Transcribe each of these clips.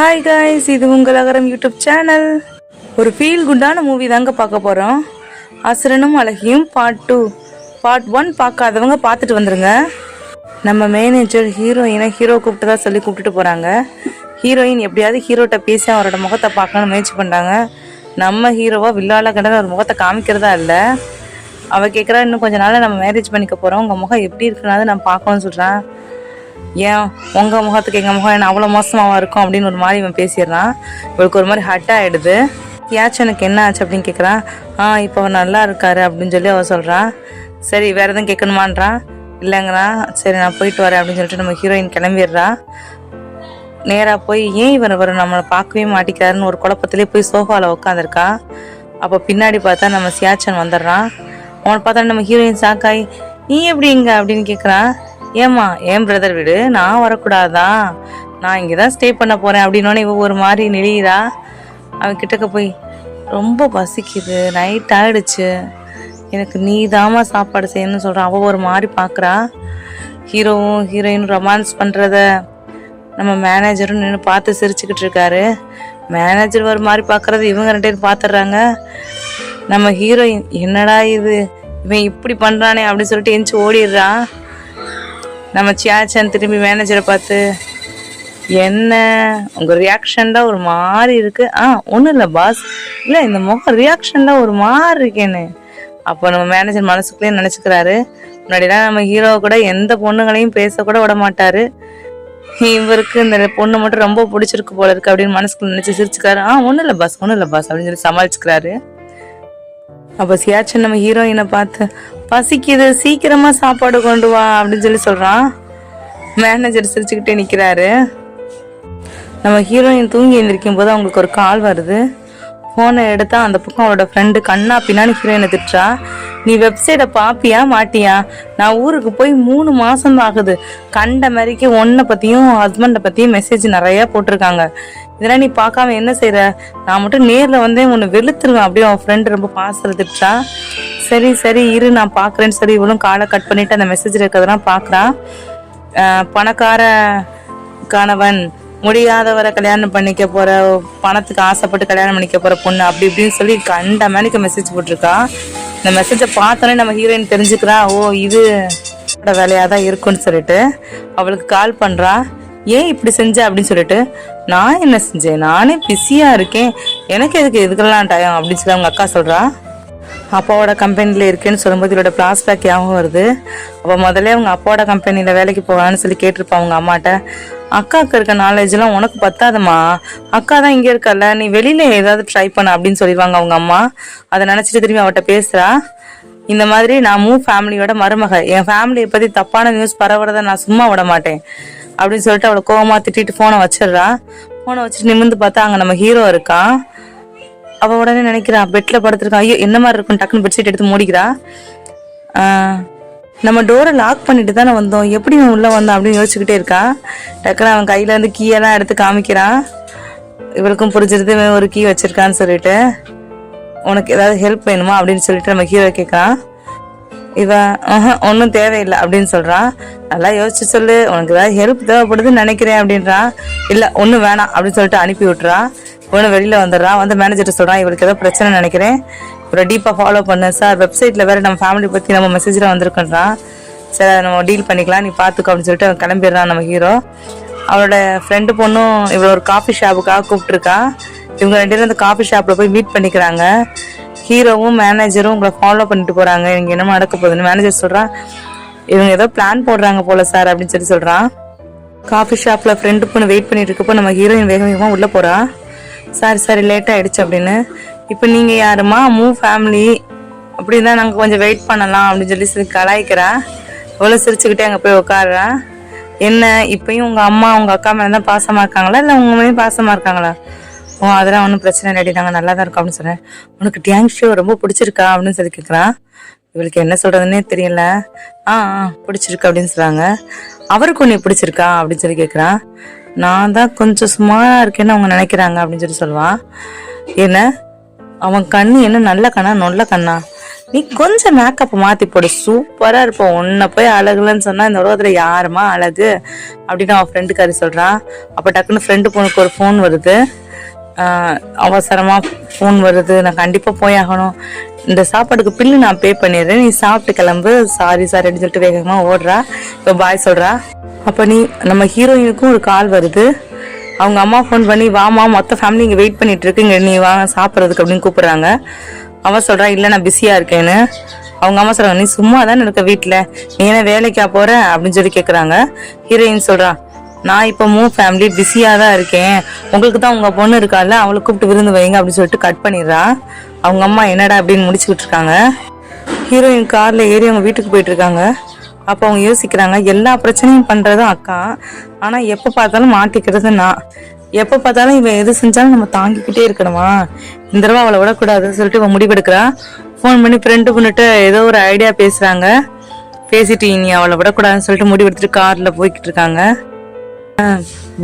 Hi guys இது உங்கள் Agaram YouTube channel ஒரு ஃபீல் குண்டான மூவி தாங்க பார்க்க போகிறோம் அசுரனும் அழகியும் பார்ட் டூ பார்ட் ஒன் பார்க்காதவங்க பார்த்துட்டு வந்துடுங்க நம்ம மேனேஜர் ஹீரோயினை ஹீரோ கூப்பிட்டு தான் சொல்லி கூப்பிட்டுட்டு போகிறாங்க ஹீரோயின் எப்படியாவது ஹீரோட்ட பேசி அவரோட முகத்தை பார்க்கணும்னு முயற்சி பண்ணுறாங்க நம்ம ஹீரோவாக வில்லால கடந்த ஒரு முகத்தை காமிக்கிறதா இல்லை. அவள் கேட்குறா இன்னும் கொஞ்ச நாள் நம்ம மேரேஜ் பண்ணிக்க போகிறோம் உங்கள் முகம் எப்படி இருக்குனாவது நான் பார்க்கணும்னு சொல்கிறேன் ஏன் உங்கள் முகத்துக்கு எங்கள் முகம் என்ன அவ்வளோ மோசமாக இருக்கும் அப்படின்னு ஒரு மாதிரி இவன் பேசிடுறான். இவளுக்கு ஒரு மாதிரி ஹட் ஆகிடுது ஏச்சும் எனக்கு என்ன ஆச்சு அப்படின்னு கேட்குறான் ஆ இப்போ அவர் நல்லா இருக்காரு அப்படின்னு சொல்லி அவள் சொல்கிறான் சரி வேறு எதுவும் கேட்கணுமான்றான். இல்லைங்கிறான் சரி நான் போயிட்டு வரேன் அப்படின்னு சொல்லிட்டு நம்ம ஹீரோயின் கிளம்பிடுறா. நேராக போய் ஏன் இவர் இவர் நம்மளை பார்க்கவே மாட்டேங்கிறாருன்னு ஒரு குழப்பத்திலே போய் சோஃபாவில் உட்காந்துருக்கா அப்போ பின்னாடி பார்த்தா நம்ம சியாச்சன் வந்துடுறான். அவனை பார்த்தா நம்ம ஹீரோயின் சாக்காய் நீ எப்படிங்க அப்படின்னு கேட்குறான் ஏம்மா ஏன் பிரதர் வீடு? நான் வரக்கூடாதா? நான் இங்கே தான் ஸ்டே பண்ண போகிறேன் அப்படின்னோடனே இவ ஒரு மாதிரி நெளியிறா அவன் கிட்டக்க போய் ரொம்ப பசிக்குது நைட் ஆயிடுச்சு. எனக்கு நீ தாமா சாப்பாடு செய்யணும்னு சொல்கிறான் அவள் ஒரு மாதிரி பார்க்குறா ஹீரோவும் ஹீரோயினும் ரொமான்ஸ் பண்ணுறத நம்ம மேனேஜரும் நின்று பார்த்து சிரிச்சுக்கிட்டு இருக்காரு. மேனேஜர் ஒரு மாதிரி பார்க்குறது இவங்க ரெண்டு பேரும் பார்த்துடுறாங்க நம்ம ஹீரோயின் என்னடா இது? இவன் இப்படி பண்ணுறானே அப்படின்னு சொல்லிட்டு எந்திச்சு ஓடிடுறான் நம்ம சியாச்சன் திரும்பி மேனேஜரை பார்த்து என்ன? உங்கள் ரியாக்ஷன்லாம் ஒரு மாதிரி இருக்கு. ஆ ஒன்றும் இல்லை பாஸ் இல்லை இந்த முகம் ரியாக்ஷன்லாம் ஒரு மாதிரி இருக்கேன்னு. அப்போ நம்ம மேனேஜர் மனசுக்குள்ளேயே நினச்சிக்கிறாரு. முன்னாடிலாம் நம்ம ஹீரோ கூட எந்த பொண்ணுங்களையும் பேசக்கூட விட மாட்டார். இவருக்கு இந்த பொண்ணு மட்டும் ரொம்ப பிடிச்சிருக்கு போல இருக்கு அப்படின்னு மனசுக்குள்ள நினச்சி சிரிச்சுக்காரு ஆ ஒன்றும் இல்லை பாஸ் ஒன்றும் இல்லை பாஸ் அப்படின்னு சொல்லி சமாளிச்சுக்கிறாரு. அப்போ சியாச்சன் நம்ம ஹீரோயினை பார்த்து பசிக்குது சீக்கிரமா சாப்பாடு கொண்டு வா அப்படின்னு சொல்லி சொல்றான். மேனேஜர் சிரிச்சுக்கிட்டே நிக்கிறாரு. நம்ம ஹீரோயின் தூங்கி எழுந்திருக்கும் போது அவங்களுக்கு ஒரு கால் வருது. ஃபோனை எடுத்தா அந்த பக்கம் அவளோட ஃப்ரெண்டு கண்ணா பின்னாடி ஹீரோயினை திட்டுறா நீ வெப்சைட்டை பாப்பியா மாட்டியா? நான் ஊருக்கு போய் மூணு மாசம் ஆகுது. கண்ட மாதிரிக்கு ஒன்னை பத்தியும் ஹஸ்பண்டை பத்தியும் மெசேஜ் நிறைய போட்டிருக்காங்க. இதெல்லாம் நீ பார்க்காம என்ன செய்யற நான் மட்டும் நேரில் வந்தே உன்னை வெளுத்துருவேன். அப்படியே அவன் ஃப்ரெண்டு ரொம்ப பாசத்தில் திட்டா சரி சரி இரு நான் பார்க்குறேன்னு சொல்லி இவளும் காலை கட் பண்ணிட்டு அந்த மெசேஜ் இருக்கிறதெல்லாம் பார்க்குறான் பணக்கார கணவன் முடியாதவரை கல்யாணம் பண்ணிக்க போகிற பணத்துக்கு ஆசைப்பட்டு கல்யாணம் பண்ணிக்க போகிற பொண்ணு அப்படி இப்படின்னு சொல்லி கண்ட மேனிக்கு மெசேஜ் போட்டிருக்கா. இந்த மெசேஜை பார்த்தோன்னே நம்ம ஹீரோயின் தெரிஞ்சுக்கிறா ஓ இது வேலையாக தான் இருக்கும்னு சொல்லிட்டு அவளுக்கு கால் பண்ணுறா ஏன் இப்படி செஞ்ச? அப்படின்னு சொல்லிட்டு நான் என்ன செஞ்சேன்? நானே பிஸியாக இருக்கேன். எனக்கு எதுக்கு இதுக்கெல்லாம் டயம் அப்படின்னு சொல்லி அவங்க அக்கா சொல்கிறா அப்பாவோட கம்பெனியில் இருக்கேன்னு சொல்லும்போது இவரோட ஃப்ளாஷ்பேக் ஞாபகம் வருது. அப்போ முதல்ல அவங்க அப்பாவோட கம்பெனியில் வேலைக்கு போகலான்னு சொல்லி கேட்டிருப்பா அவங்க அம்மாட்ட. அக்காவுக்கு இருக்க நாலேஜ்லாம் உனக்கு பத்தாதம்மா அக்கா தான் இங்கே இருக்கல நீ வெளியில் ஏதாவது ட்ரை பண்ண அப்படின்னு சொல்லிடுவாங்க அவங்க அம்மா. அதை நினச்சிட்டு திரும்பி அவட்ட பேசுகிறா இந்த மாதிரி நான் மூ ஃபேமிலியோட மருமக. என் ஃபேமிலியை பற்றி தப்பான நியூஸ் பரவுறத நான் சும்மா விட மாட்டேன். அப்படின்னு சொல்லிட்டு அவளை கோவமா திட்டிட்டு ஃபோனை வச்சிடுறா. ஃபோனை வச்சுட்டு நிமிர்ந்து பார்த்தா அங்கே நம்ம ஹீரோ இருக்கான் அவ உடனே நினைக்கிறான் பெட்ல படுத்துருக்கான் ஐயோ என்ன மாதிரி இருக்கும்? டக்குன்னு பெட்ஷீட் எடுத்து மூடிக்கிறா. நம்ம டோரை லாக் பண்ணிட்டு தானே வந்தோம். எப்படி இவன் உள்ள வந்தான் அப்படின்னு யோசிச்சுக்கிட்டே இருக்கான் டக்குன்னு அவன் கையில இருந்து கீயெல்லாம் எடுத்து காமிக்கிறான் இவளுக்கும் புரிஞ்சிருது இவன் ஒரு கீ வச்சிருக்கான்னு சொல்லிட்டு. உனக்கு ஏதாவது ஹெல்ப் வேணுமா அப்படின்னு சொல்லிட்டு நம்ம ஹீரோ கேட்கறான். இவன் ஒன்றும் தேவையில்லை அப்படின்னு சொல்கிறான் நல்லா யோசிச்சு சொல்லு உனக்கு ஏதாவது ஹெல்ப் தேவைப்படுதுன்னு நினைக்கிறேன் அப்படின்றான். இல்லை ஒன்றும் வேணாம் அப்படின்னு சொல்லிட்டு அனுப்பி விட்றான் இவனு வெளியில் வந்துடுறான். வந்து மேனேஜர் சொல்கிறான் இவளுக்கு ஏதோ பிரச்சனை நினைக்கிறேன். அப்புறம் டீப்பாக ஃபாலோ பண்ணு. சார் வெப்சைட்டில் வேறு நம்ம ஃபேமிலி பற்றி நம்ம மெசேஜில் வந்திருக்கோன்றான். சரி அதை நம்ம டீல் பண்ணிக்கலாம். நீ பார்த்துக்கோ அப்படின்னு சொல்லிட்டு அவன் கிளம்பிடுறான் நம்ம ஹீரோ அவளோட ஃப்ரெண்டு பொண்ணும் இவ்வளோ ஒரு காஃபி ஷாப்புக்காக கூப்பிட்ருக்கா இவங்க ரெண்டு பேரும் அந்த காஃபி ஷாப்பில் போய் மீட் பண்ணிக்கிறாங்க. ஹீரோவும் மேனேஜரும் உங்களை ஃபாலோ பண்ணிட்டு போறாங்க. இங்கே என்னமோ நடக்க போகுதுன்னு மேனேஜர் சொல்றான். இவங்க ஏதோ பிளான் போடுறாங்க போல சார் அப்படின்னு சொல்லி சொல்றான். காஃபி ஷாப்ல ஃப்ரெண்டு பொண்ணு வெயிட் பண்ணிட்டு இருக்கப்போ நம்ம ஹீரோயின் வேக வேகமாக உள்ள போறா. சார் சார் லேட் ஆயிடுச்சு அப்படின்னு. இப்போ நீங்க யாருமா? மூ ஃபேமிலி அப்படின்னா நாங்க கொஞ்சம் வெயிட் பண்ணலாம் அப்படின்னு சொல்லி சொல்லி கலாய்க்கிறா. அவ்வளோ சிரிச்சுக்கிட்டே அங்கே போய் உட்காடுறா என்ன இப்பயும் உங்க அம்மா உங்க அக்கா மேலே தான் பாசமா இருக்காங்களா? இல்லை உங்க மேலேயும் பாசமா இருக்காங்களா? ஓ அதெல்லாம் ஒன்றும் பிரச்சனை இல்லடி நாங்கள் நல்லா தான் இருக்கோம் அப்படின்னு சொன்னேன். உனக்கு டேங்க் ஷோ ரொம்ப பிடிச்சிருக்கா அப்படின்னு சொல்லி கேட்குறான் இவளுக்கு என்ன சொல்கிறதுனே தெரியல. ஆ ஆ, பிடிச்சிருக்கு அப்படின்னு சொல்கிறாங்க அவருக்கு உன்னை பிடிச்சிருக்கா அப்படின்னு சொல்லி கேட்குறான் நான் தான் கொஞ்சம் சுமாராக இருக்கேன்னு அவங்க நினைக்கிறாங்க அப்படின்னு சொல்லி சொல்லுவான். என்ன? அவன் கண்ணு என்ன நல்ல கண்ணா நல்ல கண்ணா? நீ கொஞ்சம் மேக்கப் மாத்தி போடு. சூப்பரா இருப்போம். உன்னை போய் அழகுலன்னு சொன்னா இந்த உலகத்துல யாருமா அழகு? அப்படின்னு அவன் ஃப்ரெண்டுக்காரி சொல்றான். அப்ப டக்குன்னு ஃப்ரெண்டு பொண்ணுக்கு ஒரு ஃபோன் வருது. அவசரமாக ஃபோன் வருது. நான் கண்டிப்பாக போய் ஆகணும். இந்த சாப்பாடுக்கு பில்லு நான் பே பண்ணிடுறேன். நீ சாப்பிட்டு கிளம்பு. சாரி சார் அப்படின்னு சொல்லிட்டு வேகமாக ஓடுறா. இப்போ பாய் சொல்கிறா அப்போ நீ நம்ம ஹீரோயினுக்கும் ஒரு கால் வருது. அவங்க அம்மா ஃபோன் பண்ணி வாமா மொத்த ஃபேமிலி இங்கே வெயிட் பண்ணிட்டு இருக்குங்க. நீ வா சாப்பிட்றதுக்கு அப்படின்னு கூப்பிட்றாங்க. அவன் சொல்கிறா இல்லை நான் பிஸியாக இருக்கேன்னு. அவங்க அம்மா சொல்கிறாங்க நீ சும்மா தானே இருக்க வீட்டில் நீ என்ன வேலைக்கா போகிற அப்படின்னு சொல்லி கேட்குறாங்க ஹீரோயின் சொல்கிறான் நான் இப்போ மூ ஃபேமிலி பிஸியாக தான் இருக்கேன். உங்களுக்கு தான் உங்கள் பொண்ணு இருக்கால அவளை கூப்பிட்டு விருந்து வைங்க அப்படின்னு சொல்லிட்டு கட் பண்ணிடுறா. அவங்க அம்மா என்னடா அப்படின்னு முடிச்சுக்கிட்டு இருக்காங்க. ஹீரோயின் காரில் ஏறி அவங்க வீட்டுக்கு போயிட்டு இருக்காங்க. அப்போ அவங்க யோசிக்கிறாங்க எல்லா பிரச்சனையும் பண்ணுறதும் அக்கா. ஆனால் எப்போ பார்த்தாலும் மாட்டிக்கிறது நான். எப்போ பார்த்தாலும் இவன் எது செஞ்சாலும் நம்ம தாங்கிக்கிட்டே இருக்கணுமா? இந்த தடவை அவளை விடக்கூடாதுன்னு சொல்லிட்டு இவன் முடிவெடுக்கிறா. ஃபோன் பண்ணி ஃப்ரெண்டு பண்ணிட்டு ஏதோ ஒரு ஐடியா பேசுகிறாங்க பேசிட்டு இனி அவளை விடக்கூடாதுன்னு சொல்லிட்டு முடிவெடுத்துட்டு காரில் போய்கிட்டு இருக்காங்க.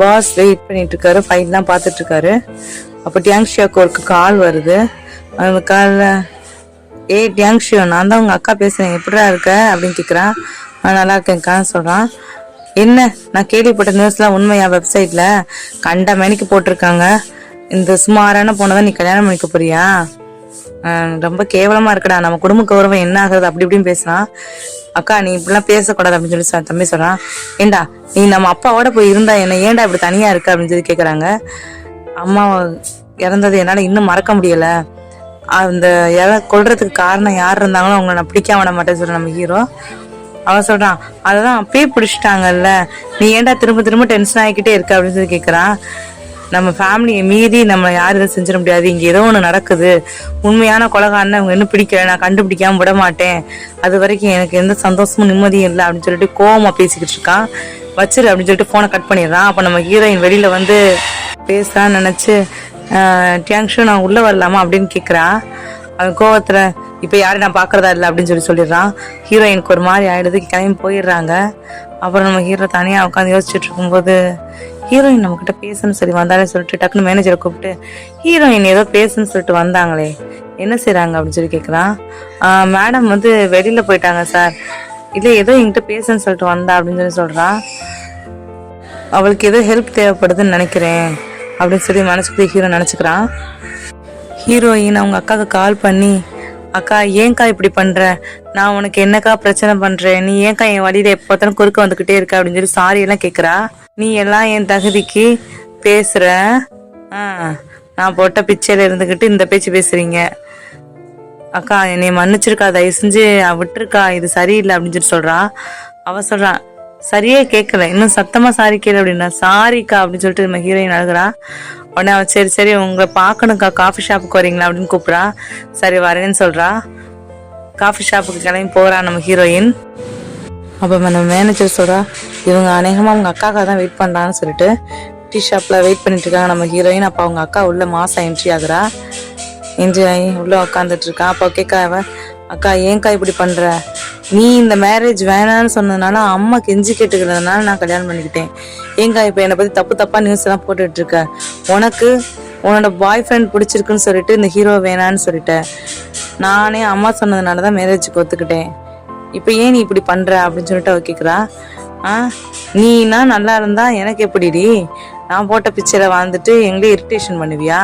பாஸ் வெயிட் பண்ணிட்டு இருக்காரு ஃபைல்லாம் பார்த்துட்டு இருக்காரு அப்போ டியாங்ஷியாவுக்கு ஒரு கால் வருது. அந்த காலில் ஏய் டியாங்ஷியோ நான் தான் உங்கள் அக்கா பேசுகிறேன் எப்படா இருக்க? அப்படின்னு கேட்குறான் நான் நல்லா இருக்கேன்க்கான்னு சொல்கிறான் என்ன? நான் கேள்விப்பட்ட நியூஸ்லாம் உண்மையா வெப்சைட்டில் கண்ட மணிக்கு போட்டிருக்காங்க. இந்த சுமாரான போனதான் நீ கல்யாணம் பண்ணிக்க போறியா? ரொம்ப கேவலமா இருக்கடா. நம்ம குடும்ப கௌரவம் என்ன ஆகுறது? அப்படி இப்படின்னு பேசுறான் அக்கா நீ இப்படிலாம் பேசக்கூடாது அப்படின்னு சொல்லி தம்பி சொல்றான் ஏண்டா நீ நம்ம அப்பாவோட போய் இருந்தா என்ன ஏன்டா இப்படி தனியா இருக்க அப்படின்னு சொல்லி கேக்குறாங்க. அம்மா இறந்தது என்னால இன்னும் மறக்க முடியல. அந்த இற கொள்றதுக்கு காரணம் யார் இருந்தாங்களோ அவங்கள நான் பிடிக்காம விட மாட்டேன்னு சொல்ற நம்ம ஹீரோ அவன் சொல்றான் அததான் அப்பயே பிடிச்சிட்டாங்கல்ல. நீ ஏன்டா திரும்ப திரும்ப டென்ஷன் ஆகிக்கிட்டே இருக்க? அப்படின்னு சொல்லி கேக்குறான் நம்ம ஃபேமிலியை மீறி நம்ம யாரும் இதை செஞ்சிட முடியாது. இங்கே ஏதோ ஒன்று நடக்குது. உண்மையான கொலகாரனை அவங்க இன்னும் பிடிக்கல? நான் கண்டுபிடிக்காம விட மாட்டேன். அது வரைக்கும் எனக்கு எந்த சந்தோஷமும் நிம்மதியும் இல்லை அப்படின்னு சொல்லிட்டு கோவமாக பேசிக்கிட்டு இருக்கான். வச்சிரு அப்படின்னு சொல்லிட்டு ஃபோனை கட் பண்ணிடுறான். அப்போ நம்ம ஹீரோயின் வெளியில் வந்து பேசலாம் நினச்சி டியாங்ஷு நான் உள்ளே வரலாமா? அப்படின்னு கேட்குறா அவன் கோவத்தில் இப்போ யாரும் நான் பார்க்குறதா இல்லை? அப்படின்னு சொல்லி சொல்லிடுறான். ஹீரோயினுக்கு ஒரு மாதிரி ஆகிடுது கிளம்பி போயிடுறாங்க. அப்புறம் நம்ம ஹீரோ தனியாக உட்காந்து யோசிச்சுட்டு இருக்கும்போது ஹீரோயின் நம்ம கிட்ட பேசணும்னு சொல்லி வந்தாலே சொல்லிட்டு டக்குன்னு மேனேஜரை கூப்பிட்டு ஹீரோயின் ஏதோ பேசுன்னு சொல்லிட்டு வந்தாங்களே என்ன செய்கிறாங்க அப்படின்னு சொல்லி கேட்குறான் மேடம் வந்து வெளியில போயிட்டாங்க சார். இல்லை ஏதோ என்கிட்ட பேசுன்னு சொல்லிட்டு வந்தா அப்படின்னு சொல்லி சொல்றான் அவளுக்கு ஏதோ ஹெல்ப் தேவைப்படுதுன்னு நினைக்கிறேன் அப்படின்னு சொல்லி மனசுக்குள்ளே ஹீரோ நினச்சிக்கிறான் ஹீரோயின் அவங்க அக்காவுக்கு கால் பண்ணி அக்கா ஏன்க்கா இப்படி பண்ணுற நான் உனக்கு என்னக்கா பிரச்சனை பண்ணுறேன் நீ ஏன்க்கா என் வழியில் எப்போத்தாலும் குறுக்க வந்துக்கிட்டே இருக்க? அப்படின்னு சொல்லி சாரி எல்லாம் கேட்குறா நீ எல்லாம் என் தகுதிக்கு பேசுற. ஆ, நான் போட்ட பிச்சையில இருந்துகிட்டு இந்த பேச்சு பேசுறீங்க. அக்கா என்னை மன்னிச்சிருக்கா தயவு செஞ்சு விட்டுருக்கா இது சரியில்லை அப்படின்னு சொல்லி சொல்றான் அவ சொல்றான் சரியே கேட்கல இன்னும் சத்தமா சாரி கேளு அப்படின்னா சாரிக்கா அப்படின்னு சொல்லிட்டு நம்ம ஹீரோயின் அழுகுறா. உடனே அவன் சரி சரி உங்களை பார்க்கணுக்கா காஃபி ஷாப்புக்கு வரீங்களா? அப்படின்னு கூப்பிட்றா. சரி வரேன்னு சொல்கிறா காஃபி ஷாப்புக்கு கிளம்பி போகிறான் நம்ம ஹீரோயின் அப்போ நம்ம மேனேஜர் சொல்கிறா இவங்க அநேகமாக அவங்க அக்காக்காக தான் வெயிட் பண்ணுறான்னு சொல்லிட்டு டீ ஷாப்பில் வெயிட் பண்ணிட்டு இருக்காங்க. நம்ம ஹீரோயின் அப்போ அவங்க அக்கா உள்ளே மாசம் என்ட்ரி ஆகுறா. என்ட்ரி ஆகி உள்ளே உக்காந்துட்டுருக்கான் அப்போ கேட்கா அவன் அக்கா ஏன்க்கா இப்படி பண்ணுற நீ இந்த மேரேஜ் வேணான்னு சொன்னதுனால அம்மா கெஞ்சி கேட்டுக்கிறதுனால நான் கல்யாணம் பண்ணிக்கிட்டேன். ஏங்கா இப்போ என்னை பற்றி தப்பு தப்பாக நியூஸ் எல்லாம் போட்டுட்டு இருக்க? உனக்கு உன்னோட பாய் ஃப்ரெண்ட் பிடிச்சிருக்குன்னு சொல்லிட்டு இந்த ஹீரோ வேணான்னு சொல்லிட்டேன் நானே அம்மா சொன்னதுனால தான் மேரேஜுக்கு ஒத்துக்கிட்டேன். இப்போ ஏன் நீ இப்படி பண்ணுற அப்படின்னு சொல்லிட்டு அவ கேட்குறா ஆ நீனா நல்லா இருந்தா எனக்கு எப்படிடி? நான் போட்ட பிக்சரை வாழ்ந்துட்டு எங்களே இரிட்டேஷன் பண்ணுவியா?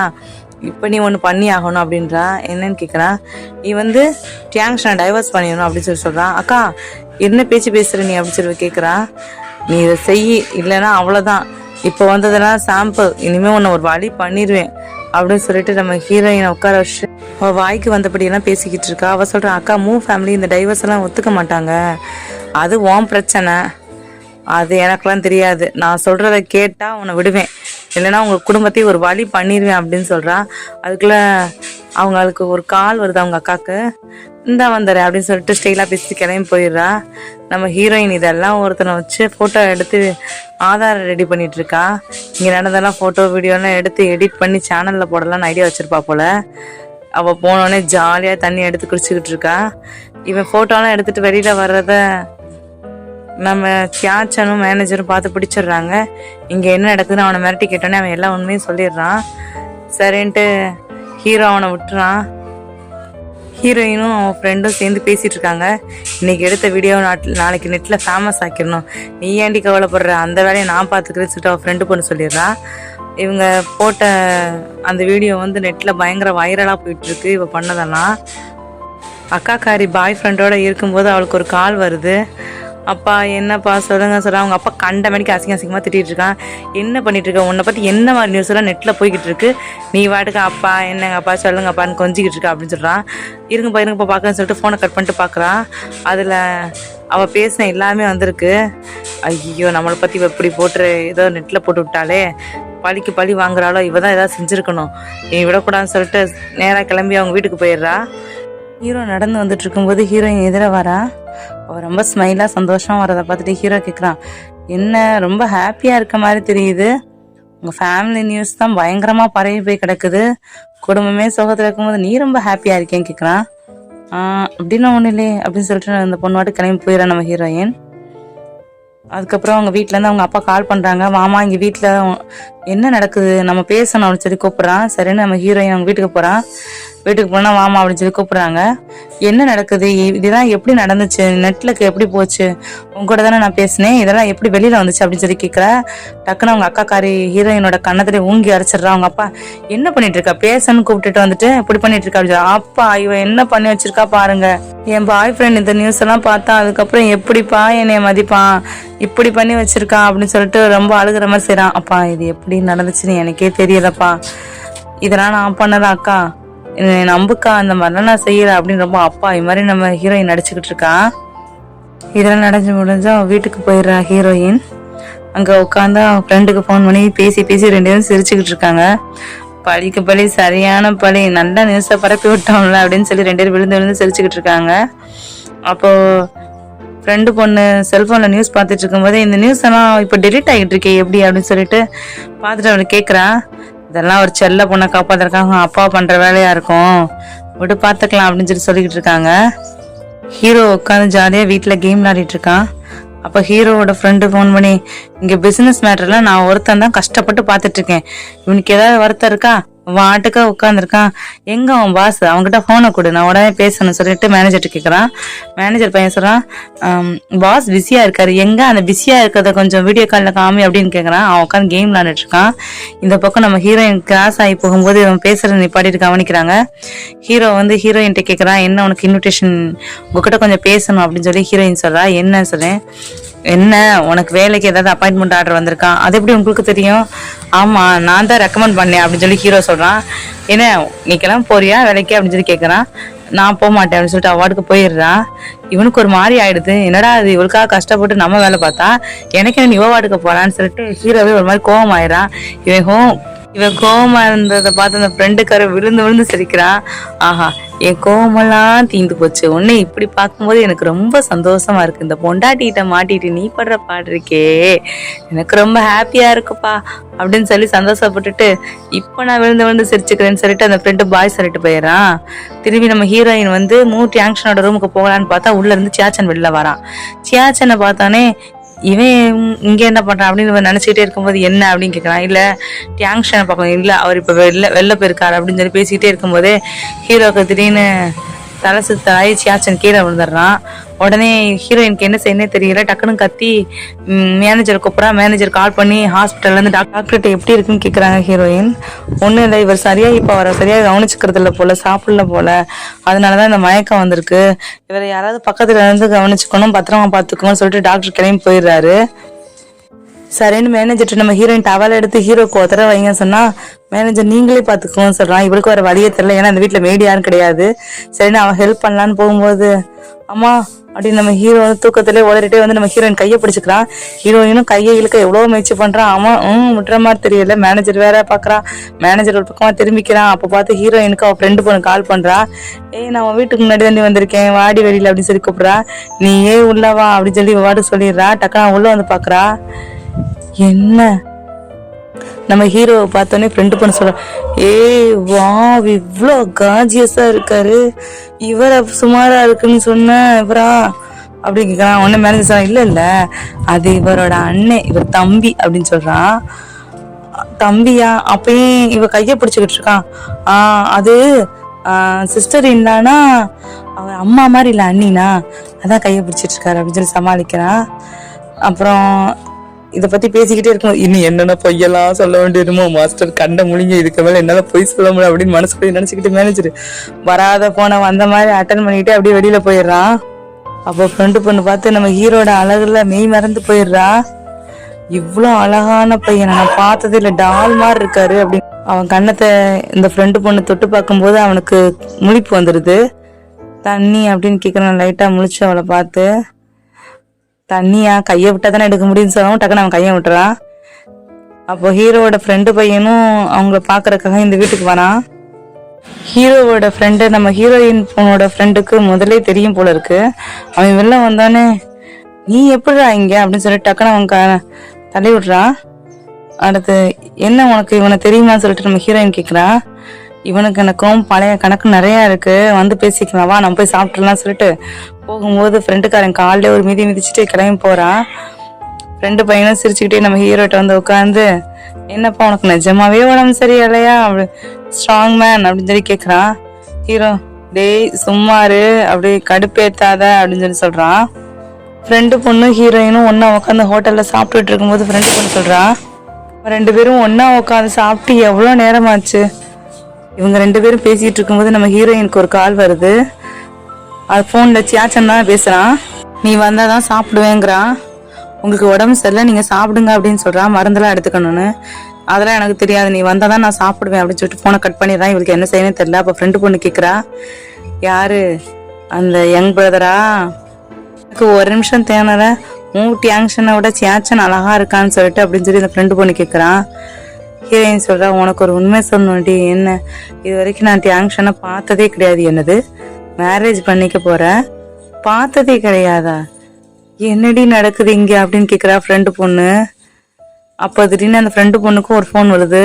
இப்போ நீ ஒன்று பண்ணி ஆகணும் அப்படின்றா. என்னன்னு கேட்குறா நீ வந்து டியாங்ஷனை டைவர்ஸ் பண்ணிடணும் அப்படின்னு சொல்லி சொல்கிறான் அக்கா என்ன பேச்சு பேசுகிற நீ அப்படின்னு சொல்லி கேட்குறா நீ இதை செய் இல்லைன்னா அவ்வளோதான் இப்போ வந்ததெல்லாம் சாம்பிள் இனிமேல் உன்னை ஒரு வழி பண்ணிடுவேன் அப்படின்னு சொல்லிட்டு நம்ம ஹீரோயினை உட்கார வச்சு அவள் வாய்க்கு வந்தபடியெல்லாம் பேசிக்கிட்டு இருக்கா. அவள் சொல்கிறான் அக்கா மூ ஃபேமிலி இந்த டைவர்ஸ் எல்லாம் ஒத்துக்க மாட்டாங்க. அது ஓன் பிரச்சனை. அது எனக்கெல்லாம் தெரியாது. நான் சொல்கிறத கேட்டால் உன்னை விடுவேன். இல்லைன்னா உங்கள் குடும்பத்தையும் ஒரு வழி பண்ணிடுவேன் அப்படின்னு சொல்கிறான் அதுக்குள்ள அவங்களுக்கு ஒரு கால் வருது அவங்க அக்காவுக்கு இந்தா வந்துடுறேன் அப்படின்னு சொல்லிட்டு ஸ்டைலாக பேசி கிளம்பி போயிடுறா. நம்ம ஹீரோயின் இதெல்லாம் ஒருத்தனை வச்சு ஃபோட்டோ எடுத்து ஆதாரம் ரெடி பண்ணிகிட்ருக்கா இருக்கா இங்கே நடந்தெல்லாம் ஃபோட்டோ வீடியோலாம் எடுத்து எடிட் பண்ணி சேனலில் போடலாம்னு ஐடியா வச்சுருப்பா போல். அவள் போனோடனே ஜாலியாக தண்ணி எடுத்து குடிச்சிக்கிட்டு இருக்கா. இவன் ஃபோட்டோலாம் எடுத்துட்டு வெளியில் வர்றத நம்ம தியாச்சனும் மேனேஜரும் பார்த்து பிடிச்சிடுறாங்க. இங்கே என்ன நடக்குதுன்னு அவனை மிரட்டி கேட்டோன்னே அவன் எல்லா உண்மையும் சொல்லிடுறான். சரின்ட்டு ஹீரோ அவனை விட்டுறான். ஹீரோயினும் அவன் ஃப்ரெண்டும் சேர்ந்து பேசிட்டு இருக்காங்க. இன்னைக்கு எடுத்த வீடியோ நாளைக்கு நெட்டில் ஃபேமஸ் ஆக்கிடணும். நீ ஏன்டி கவலைப்படுற? அந்த வேலையை நான் பார்த்துக்கிறேன்னு சொல்லிட்டு அவன் ஃப்ரெண்டு பொண்ணு சொல்லிடுறான். இவங்க போட்ட அந்த வீடியோ வந்து நெட்டில் பயங்கர வைரலாக போயிட்டுருக்கு இவள் பண்ணதெல்லாம். அக்காக்காரி பாய் ஃப்ரெண்டோட இருக்கும்போது அவளுக்கு ஒரு கால் வருது. அப்பா என்னப்பா சொல்லுங்க சொல்ல அவங்க அப்பா கண்ட மணிக்கு அசிங்க அசிங்கமாக திட்டிகிட்டு இருக்கான். என்ன பண்ணிட்டு இருக்க? உன்னை பற்றி என்ன மாதிரி நியூஸ் எல்லாம் நெட்டில் போய்கிட்டு இருக்கு? நீ வாட்டுக்கு அப்பா என்னங்க அப்பா சொல்லுங்கப்பான்னு கொஞ்சிக்கிட்டு இருக்கா அப்படின்னு சொல்கிறான் இருங்கப்பா இருங்கப்பா பார்க்கன்னு சொல்லிட்டு ஃபோனை கட் பண்ணிட்டு பார்க்குறான் அதில் அவள் பேசின எல்லாமே வந்திருக்கு. ஐயோ நம்மளை பற்றி இப்படி போட்டு ஏதோ நெட்டில் போட்டு விட்டாலே பழிக்கு பழி வாங்குறாளோ? இவ தான் ஏதாவது செஞ்சுருக்கணும். நீ விடக்கூடாதுன்னு சொல்லிட்டு நேராக கிளம்பி அவங்க வீட்டுக்கு போயிடுறா. ஹீரோ நடந்து வந்துட்டு இருக்கும்போது ஹீரோயின் எதிர வரா. அவள் ரொம்ப ஸ்மைலாக சந்தோஷமாக வரதை பார்த்துட்டு ஹீரோ கேட்குறான் என்ன ரொம்ப ஹாப்பியாக இருக்க மாதிரி தெரியுது. உங்கள் ஃபேமிலி நியூஸ் தான் பயங்கரமாக பரவி போய் கிடக்குது. குடும்பமே சுகத்தில் இருக்கும்போது நீ ரொம்ப ஹாப்பியாக இருக்கேன்னு கேட்குறான் அப்படின்னு ஒன்றும் இல்லையே அப்படின்னு சொல்லிட்டு அந்த பொண்ணு கிளம்பி போயிடறேன் நம்ம ஹீரோயின் அதுக்கப்புறம் அவங்க வீட்டிலேருந்து அவங்க அப்பா கால் பண்ணுறாங்க மாமா இங்கே வீட்டில் என்ன நடக்குது? நம்ம பேசணும் அப்படின்னு சொல்லி கூப்பிட்றான். சரின்னு நம்ம ஹீரோயின் அவங்க வீட்டுக்கு போகிறான் வீட்டுக்கு போனால் வாமா அப்படின்னு சொல்லி கூப்பிட்றாங்க. என்ன நடக்குது? இதெல்லாம் எப்படி நடந்துச்சு? நெட்லுக்கு எப்படி போச்சு? உங்க கூட தானே நான் பேசினேன். இதெல்லாம் எப்படி வெளியில் வந்துச்சு அப்படின்னு சொல்லி கேட்குறேன் டக்குன்னு அவங்க அக்காக்காரி ஹீரோயினோட கண்ணத்துல ஊங்கி அரைச்சிடுறா. அவங்க அப்பா என்ன பண்ணிட்டு இருக்கா? பேசன்னு கூப்பிட்டுட்டு வந்துட்டு இப்படி பண்ணிட்டு இருக்கா? அப்படின்னு அப்பா இவன் என்ன பண்ணி வச்சிருக்கா பாருங்க. என் பாய் ஃப்ரெண்ட் இந்த நியூஸ் எல்லாம் பார்த்தா அதுக்கப்புறம் எப்படிப்பா என்னைய மதிப்பான்? இப்படி பண்ணி வச்சிருக்கான் அப்படின்னு சொல்லிட்டு ரொம்ப அழுகிற மாதிரி செய்கிறான் அப்பா இது எப்படி நடந்துச்சுன்னு எனக்கே தெரியலப்பா. இதெல்லாம் நான் பண்ணதா அக்கா? என்னை நம்புக்கா? அந்த மாதிரிலாம் நான் செய்யலை அப்படின்னு ரொம்ப அப்பா இது மாதிரி நம்ம ஹீரோயின் நடிச்சுக்கிட்டு இருக்கா? இதெல்லாம் நடந்து முடிஞ்சா வீட்டுக்கு போயிடுறா ஹீரோயின் அங்கே உட்காந்து அவன் ஃப்ரெண்டுக்கு ஃபோன் பண்ணி பேசி பேசி ரெண்டு பேரும் சிரிச்சுக்கிட்டு இருக்காங்க. பழிக்கு பழி சரியான பழி நல்ல நியூஸை பரப்பி விட்டோம்ல அப்படின்னு சொல்லி ரெண்டு பேரும் விழுந்து விழுந்து சிரிச்சுக்கிட்டு இருக்காங்க. அப்போது ஃப்ரெண்டு பொண்ணு செல்ஃபோனில் நியூஸ் பார்த்துட்டு இருக்கும்போது இந்த நியூஸ் எல்லாம் இப்போ டெலிட் ஆகிட்டு இருக்கே எப்படி அப்படின்னு சொல்லிட்டு பார்த்துட்டு அவனை கேட்குறான் இதெல்லாம் ஒரு செல்ல பொண்ணை காப்பாத்துறதுக்காக அப்பா பண்ணுற வேலையாக இருக்கும். விட்டு பார்த்துக்கலாம் அப்படின்னு சொல்லி சொல்லிக்கிட்டு இருக்காங்க. ஹீரோ உட்காந்து ஜாலியாக வீட்டில் கேம் விளையாடிட்டு இருக்கான். அப்போ ஹீரோவோட ஃப்ரெண்டு ஃபோன் பண்ணி இங்கே பிஸ்னஸ் மேட்டரில் நான் ஒருத்தன் தான் கஷ்டப்பட்டு பார்த்துட்டு இருக்கேன். இவனுக்கு ஏதாவது வருத்தம் இருக்கா? வாட்டுக்கா உட்காந்துருக்கான் எங்க அவன் பாஸ் அவன்கிட்ட ஃபோனை கொடு. நான் உடனே பேசணும்னு சொல்லிட்டு மேனேஜர்கிட்ட கேட்குறான் மேனேஜர் பையன் சொல்கிறான் பாஸ் பிஸியாக இருக்காரு. எங்க அந்த பிஸியாக இருக்கிறத கொஞ்சம் வீடியோ காலில் காமி அப்படின்னு கேட்குறான் அவன் உட்காந்து கேம் விளாண்டுட்ருக்கான் இந்த பக்கம் நம்ம ஹீரோயின் கிராஸ் ஆகி போகும்போது இவன் பேசுகிறத நிப்பாட்டிட்டு கவனிக்கிறாங்க. ஹீரோ வந்து ஹீரோயின்கிட்ட கேட்குறான் என்ன உனக்கு இன்விடேஷன் உங்ககிட்ட கொஞ்சம் பேசணும் அப்படின்னு சொல்லி ஹீரோயின் சொல்கிறா என்ன சொல்லேன் என்ன? உனக்கு வேலைக்கு ஏதாவது அப்பாயின்மெண்ட் ஆர்டர் வந்திருக்கான் அது எப்படி உங்களுக்கு தெரியும்? ஆமாம் நான் தான் ரெக்கமெண்ட் பண்ணேன் அப்படின்னு சொல்லி ஹீரோ சொல்கிறான் என்ன நீ கிளம்ப போறியா? வேலைக்கு? அப்படின்னு சொல்லி கேட்குறான் நான் போக மாட்டேன் அப்படின்னு சொல்லிட்டு அவார்டுக்கு போயிடுறான். இவனுக்கு ஒரு மாதிரி ஆயிடுது. என்னடா இது? இவளுக்காக கஷ்டப்பட்டு நம்ம வேலை பார்த்தா எனக்கு என்ன இவ வாட்டுக்கு சொல்லிட்டு ஹீரோவே ஒரு மாதிரி கோவம் ஆயிடுறான் இவன் ஹோம் இவன் கோவமா இருந்ததை பார்த்து அந்த ஃப்ரெண்டுக்கார விழுந்து விழுந்து சிரிக்கிறான் ஆஹா என் கோவமெல்லாம் தீந்து போச்சு. உன்னை இப்படி பார்க்கும்போது எனக்கு ரொம்ப சந்தோஷமா இருக்கு. இந்த பொண்டாட்டிகிட்ட மாட்டிட்டு நீ படுற பாடு இருக்கே. எனக்கு ரொம்ப ஹாப்பியா இருக்குப்பா அப்படின்னு சொல்லி சந்தோஷப்பட்டுட்டு இப்போ நான் விழுந்து விழுந்து சிரிச்சுக்கிறேன்னு சொல்லிட்டு அந்த ஃப்ரெண்டு பாய் சொல்லிட்டு போயிடறான். திரும்பி நம்ம ஹீரோயின் வந்து மூட்டி ஆங்ஷனோட ரூமுக்கு போகலான்னு பார்த்தா உள்ள இருந்து சியாச்சன் வெளில வரான். சியாச்சனை பார்த்தானே இவன் இங்கே என்ன பண்றான் அப்படின்னு நினச்சிக்கிட்டே இருக்கும்போது என்ன அப்படின்னு கேட்குறான் இல்லை டியாங்ஷனை பார்க்கணும். இல்லை அவர் இப்போ வெளில வெளில போயிருக்காரு அப்படின்னு சொல்லி பேசிக்கிட்டே இருக்கும்போதே ஹீரோக்கு திடீர்னு தலை சுத்தலாகி சியாச்சன் கீழே விழுந்துடுறான். உடனே ஹீரோயினுக்கு என்ன செய்யணும் தெரியல. டக்குன்னு கத்தி மேனேஜர் கூப்பிட்றா. மேனேஜர் கால் பண்ணி ஹாஸ்பிட்டல்லேருந்து டாக்டர்கிட்ட எப்படி இருக்குன்னு கேட்குறாங்க ஹீரோயின். ஒன்றும் இல்லை இவர் சரியாக இப்போ அவரை சரியாக கவனிச்சுக்கிறது இல்லை போல் சாப்பிடல அதனால தான் இந்த மயக்கம் வந்திருக்கு. இவரை யாராவது பக்கத்தில் இருந்து கவனிச்சுக்கணும் பத்திரமா பார்த்துக்கணும்னு சொல்லிட்டு டாக்டர் கிளம்பி போயிடுறாரு. சரின்னு மேனேஜர்ட்ட நம்ம ஹீரோயின் டவல் எடுத்து ஹீரோக்கு ஒத்தர வைங்க சொன்னா மேனேஜர் நீங்களே பாத்துக்கோன்னு சொல்றான். இவளுக்கு வர வழியே தெரியல. ஏன்னா இந்த வீட்டுல மேடி யாரும் கிடையாது. சரின்னு அவன் ஹெல்ப் பண்ணலான்னு போகும்போது அம்மா அப்படின்னு நம்ம ஹீரோ வந்து தூக்கத்திலே உளறிட்டே வந்து நம்ம ஹீரோயின் கையை பிடிச்சிக்கிறான். ஹீரோயினும் கையை இழுக்க எவ்வளோ முயற்சி பண்ணுறான் அவன் ம் விட்டுற மாதிரி தெரியல. மேனேஜர் வேற பார்க்குறான் மேனேஜர் ஒரு பக்கமாக திரும்பிக்கிறான். அப்போ பார்த்து ஹீரோயினுக்கு அவன் ஃப்ரெண்டு பொண்ணு கால் பண்ணுறான் ஏய் நான் அவன் வீட்டுக்கு முன்னாடி தாண்டி வந்திருக்கேன். வாடி வெளியில் அப்படின்னு சொல்லி கூப்பிட்றா. நீ ஏன் உள்ளவா அப்படின்னு சொல்லி வாடு சொல்லிடுறான் டக்குனா உள்ளே வந்து பார்க்குறான் என்ன? நம்ம ஹீரோவை பார்த்தோன்னே ஃப்ரெண்டு பண்ண சொல்ற ஏய் வா இவ்வளோ காஜியஸா இருக்காரு. இவர சுமாரா இருக்குன்னு சொன்ன இவரா? அப்படி கேட்குறான் ஒன்றும் மேனேஜர் சார் இல்லை இல்லை. அது இவரோட அண்ணன் இவர் தம்பி அப்படின்னு சொல்கிறான் தம்பியா? அப்பயும் இவ கையை பிடிச்சிக்கிட்டு இருக்கான் ஆ அது சிஸ்டர் இல்லானா அவன் அம்மா மாதிரி இல்லை அண்ணினா? அதான் கையை பிடிச்சிட்டு இருக்காரு அப்படின்னு சொல்லி சமாளிக்கிறான் அப்புறம் இதை பத்தி பேசிக்கிட்டே இருக்கும் இன்னும் என்னென்ன பொய்யெல்லாம் சொல்ல வேண்டியிருமோ மாஸ்டர் கண்ட முடிஞ்ச இதுக்கு மேல என்னால பொய் சொல்ல முடியும் அப்படின்னு மனசுக்குள்ளே நினைச்சுக்கிட்டு மேனேஜர் வராத போன வந்த மாதிரி அட்டன் பண்ணிட்டு அப்படியே வெளியில போயிடுறான் அப்போ ஃப்ரெண்டு பொண்ணு பார்த்து நம்ம ஹீரோட அழகுல மெய் மறந்து போயிடுறா. இவ்வளோ அழகான பையனை நான் பார்த்ததே இல்லை டால் மாதிரி இருக்காரு அப்படின்னு. அவன் கண்ணத்தை இந்த ஃப்ரெண்டு பொண்ணு தொட்டு பார்க்கும்போது அவனுக்கு முழிப்பு வந்துடுது தண்ணி அப்படின்னு கேட்குறான் லைட்டாக முழிச்சு அவளை பார்த்து தண்ணியா? கையை விட்டால் தானே எடுக்க முடியும்னு சொல்லவும் டக்குன்னு அவன் கையை விட்டுறான். அப்போ ஹீரோவோட ஃப்ரெண்டு பையனும் அவங்கள பார்க்குறக்காக இந்த வீட்டுக்கு வரான். ஹீரோவோட ஃப்ரெண்டு நம்ம ஹீரோயின் பொண்ணோட ஃப்ரெண்டுக்கு முதலே தெரியும் போல இருக்கு. அவன் வெளில வந்தானே நீ எப்படிடா இங்கே? அப்படின்னு சொல்லி டக்குன்னு அவன் க- தள்ளி விட்றான் அடுத்து என்ன உனக்கு இவனை தெரியுமான்னு சொல்லிட்டு நம்ம ஹீரோயின் கேட்குறான் இவனுக்கு எனக்கும் பழைய கணக்கு நிறையா இருக்குது வந்து பேசிக்கலாம் வா நம்ம போய் சாப்பிட்றலாம் சொல்லிட்டு போகும்போது ஃப்ரெண்டுக்காரன் காலில் ஒரு மிதி மிதிச்சுட்டு கிளம்பி போகிறான் ஃப்ரெண்டு பையனும் சிரிச்சுக்கிட்டே நம்ம ஹீரோட்ட வந்து உட்காந்து என்னப்பா உனக்கு நிஜமாவே உடம்பு சரியில்லையா? அப்படி ஸ்ட்ராங் மேன் அப்படின்னு சொல்லி கேட்குறான் ஹீரோ டேய் சும்மாரு அப்படி கடுப்பேத்தாத அப்படின்னு சொல்லி சொல்கிறான் ஃப்ரெண்டு பொண்ணு ஹீரோயினும் ஒன்றா உட்காந்து ஹோட்டலில் சாப்பிட்டுட்டு இருக்கும்போது ஃப்ரெண்டு பொண்ணு சொல்கிறான் ரெண்டு பேரும் ஒன்றா உட்காந்து சாப்பிட்டு எவ்வளோ நேரமாச்சு? இவங்க ரெண்டு பேரும் பேசிட்டு இருக்கும்போது நம்ம ஹீரோயினுக்கு ஒரு கால் வருது. அது ஃபோனில் சியாச்சன் தான் பேசுகிறான் நீ வந்தால் தான் சாப்பிடுவேங்கிறான் உங்களுக்கு உடம்பு சரியில்லை நீங்கள் சாப்பிடுங்க அப்படின்னு சொல்கிறான் மருந்தெல்லாம் எடுத்துக்கணும்னு. அதெல்லாம் எனக்கு தெரியாது. நீ வந்தால் தான் நான் சாப்பிடுவேன் அப்படின்னு சொல்லிட்டு ஃபோனை கட் பண்ணிடுறான் இவளுக்கு என்ன செய்யணும் தெரியல. அப்போ ஃப்ரெண்டு பொண்ணு கேட்குறா யார்? அந்த யங் பிரதரா எனக்கு ஒரு நிமிஷம் தேனல மூட்டி ஆங்ஷனை விட சியாச்சன் அழகாக இருக்கான்னு சொல்லிட்டு அப்படின்னு சொல்லி இந்த ஃப்ரெண்டு பொண்ணு கேட்குறான் ஹீரோயின் சொல்றா உனக்கு ஒரு உண்மை சொல்லணும்டி என்ன? இது வரைக்கும் நான் டேங்ஷனை பார்த்ததே கிடையாது என்னது? மேரேஜ் பண்ணிக்க போகிறேன் பார்த்ததே கிடையாதா? என்னடி நடக்குது இங்க அப்படின்னு கேக்குறா ஃப்ரெண்டு பொண்ணு. அப்போ திடீர்னு அந்த ஃப்ரெண்டு பொண்ணுக்கும் ஒரு ஃபோன் வருது.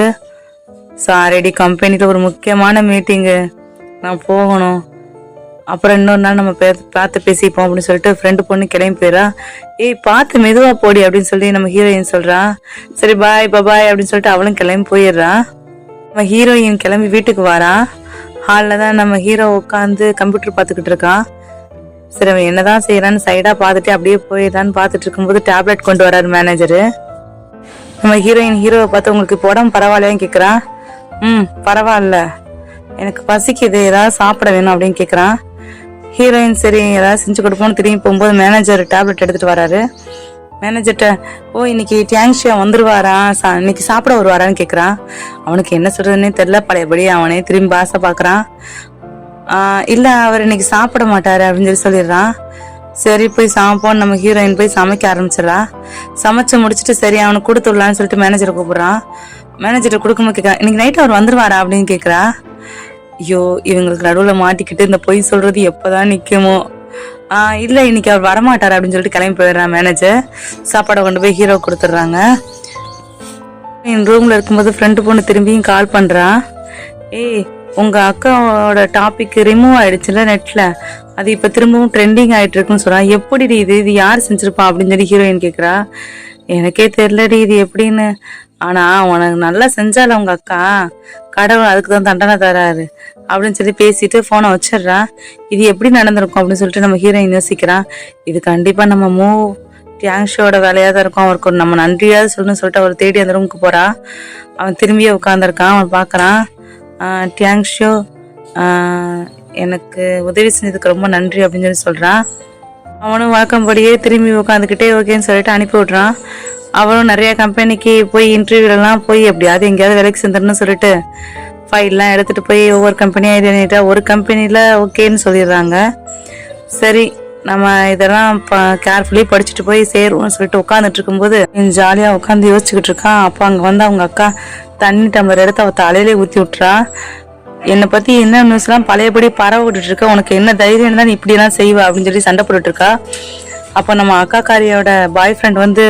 சாரிடி கம்பெனியில் ஒரு முக்கியமான மீட்டிங்கு நான் போகணும். அப்புறம் இன்னொரு நாள் நம்ம பே பார்த்து பேசிப்போம் அப்படின்னு சொல்லிட்டு ஃப்ரெண்டு பொண்ணு கிளம்பி போயிடா ஏய் பார்த்து மெதுவா போடி அப்படின்னு சொல்லி நம்ம ஹீரோயின் சொல்கிறான் சரி பாய் பாய் அப்படின்னு சொல்லிட்டு அவளும் கிளம்பி போயிடுறா நம்ம ஹீரோயின் கிளம்பி வீட்டுக்கு வரான் ஹாலில் தான் நம்ம ஹீரோ உட்காந்து கம்ப்யூட்டர் பார்த்துக்கிட்டு இருக்கான் சரி அவன் என்னதான் செய்யறான்னு சைடா பார்த்துட்டு அப்படியே போயிடுறான்னு பார்த்துட்டு இருக்கும்போது டேப்லெட் கொண்டு வராரு மேனேஜரு நம்ம ஹீரோயின் ஹீரோவை பார்த்து உங்களுக்கு இப்போ உடம்பு பரவாயில்லையான்னு கேட்குறான் ம் பரவாயில்ல. எனக்கு பசிக்குது. ஏதாவது சாப்பிட வேணும் அப்படின்னு கேட்குறான் ஹீரோயின் சரி ஏதாவது செஞ்சு கொடுப்போம்னு திரும்பி போகும்போது மேனேஜர் டேப்லெட் எடுத்துகிட்டு வராரு. மேனேஜர்கிட்ட ஓ இன்னைக்கு டியாங்ஷியா வந்துருவாரா? சா இன்னைக்கு சாப்பிட வருவாரான்னு கேட்குறான் அவனுக்கு என்ன சொல்றதுன்னே தெரில பழையபடி அவனே திரும்பி பாசை பார்க்குறான் இல்லை அவர் இன்னைக்கு சாப்பிட மாட்டார் அப்படின்னு சொல்லி சொல்லிடுறான். சரி போய் சமைப்போம் நம்ம ஹீரோயின் போய் சமைக்க ஆரம்பிச்சிடறா சமைச்சு முடிச்சுட்டு சரி அவனுக்கு கொடுத்துடலான்னு சொல்லிட்டு மேனேஜரை கூப்பிட்றான். மேனேஜர்கிட்ட கொடுக்கும்போது கேட்குறான் இன்னைக்கு நைட் அவர் வந்துருவாரா? அப்படின்னு கேட்குறா ஐயோ இவங்களுக்கு நடுவில் மாட்டிக்கிட்டு இந்த பொய் சொல்கிறது எப்போ தான் நிற்குமோ ஆ இல்லை இன்னைக்கு அவர் வரமாட்டார் அப்படின்னு சொல்லிட்டு கிளம்பி போயிடுறான் மேனேஜர் சாப்பாடை கொண்டு போய் ஹீரோ கொடுத்துட்றாங்க. என் ரூமில் இருக்கும்போது ஃப்ரெண்டு பொண்ணு திரும்பியும் கால் பண்ணுறான் ஏய் உங்கள் அக்காவோட டாபிக் ரிமூவ் ஆயிடுச்சுல நெட்டில் அது இப்போ திரும்பவும் ட்ரெண்டிங் ஆகிட்டு இருக்குன்னு சொல்கிறான் எப்படி இது? இது யார் செஞ்சிருப்பா அப்படின்னு சொல்லி ஹீரோயின் கேட்குறா எனக்கே தெரிலடி இது எப்படின்னு. ஆனா உனக்கு நல்லா செஞ்சால உங்க அக்கா? கடவுள் அதுக்கு தான் தண்டனை தராரு. அப்படின்னு சொல்லி பேசிட்டு போனை வச்சிடுறான் இது எப்படி நடந்திருக்கும் அப்படின்னு சொல்லிட்டு நம்ம ஹீரோயின் யோசிக்கிறான். இது கண்டிப்பா நம்ம மூவ் டியாங்ஷோட வேலையா தான் இருக்கும். அவருக்கு ஒரு நம்ம நன்றியாவது சொல்லணும்னு சொல்லிட்டு அவர் தேடி அந்த ரூமுக்கு போறா. அவன் திரும்பியே உட்காந்துருக்கான் அவன் பார்க்கறான். டியாங்ஷோ எனக்கு உதவி செஞ்சதுக்கு ரொம்ப நன்றி அப்படின்னு சொல்லி சொல்றான். அவனும் வழக்கம்படியே திரும்பி உட்காந்துக்கிட்டே ஓகேன்னு சொல்லிட்டு அனுப்பி விட்றான். அவரும் நிறைய கம்பெனிக்கு போய் இன்டர்வியூலாம் போய் எப்படியாவது எங்கேயாவது வேலைக்கு செஞ்சிடணும்னு சொல்லிட்டு ஃபைல்லாம் எடுத்துட்டு போய் ஒவ்வொரு கம்பெனியாக இது பண்ணிட்டா ஒரு கம்பெனியில் ஓகேன்னு சொல்லிடுறாங்க. சரி நம்ம இதெல்லாம் கேர்ஃபுல்லி படிச்சுட்டு போய் சேருவோம்னு சொல்லிட்டு உட்காந்துட்டு இருக்கும்போது ஜாலியாக உட்காந்து யோசிச்சுக்கிட்டு இருக்கான். அப்போ அங்கே வந்து அவங்க அக்கா தண்ணி டம்ளர் எடுத்து அவள் தலையிலே ஊற்றி விட்றா என்னை பற்றி என்ன நியூஸ்லாம் பழையபடி பரவ விட்டுட்டு இருக்க. உனக்கு என்ன தைரியம் தான் நீ இப்படிலாம் செய்வ அப்படின்னு சொல்லி சண்டை போட்டுட்டு இருக்கா. அப்போ நம்ம அக்காக்காரியோட பாய் ஃப்ரெண்ட் வந்து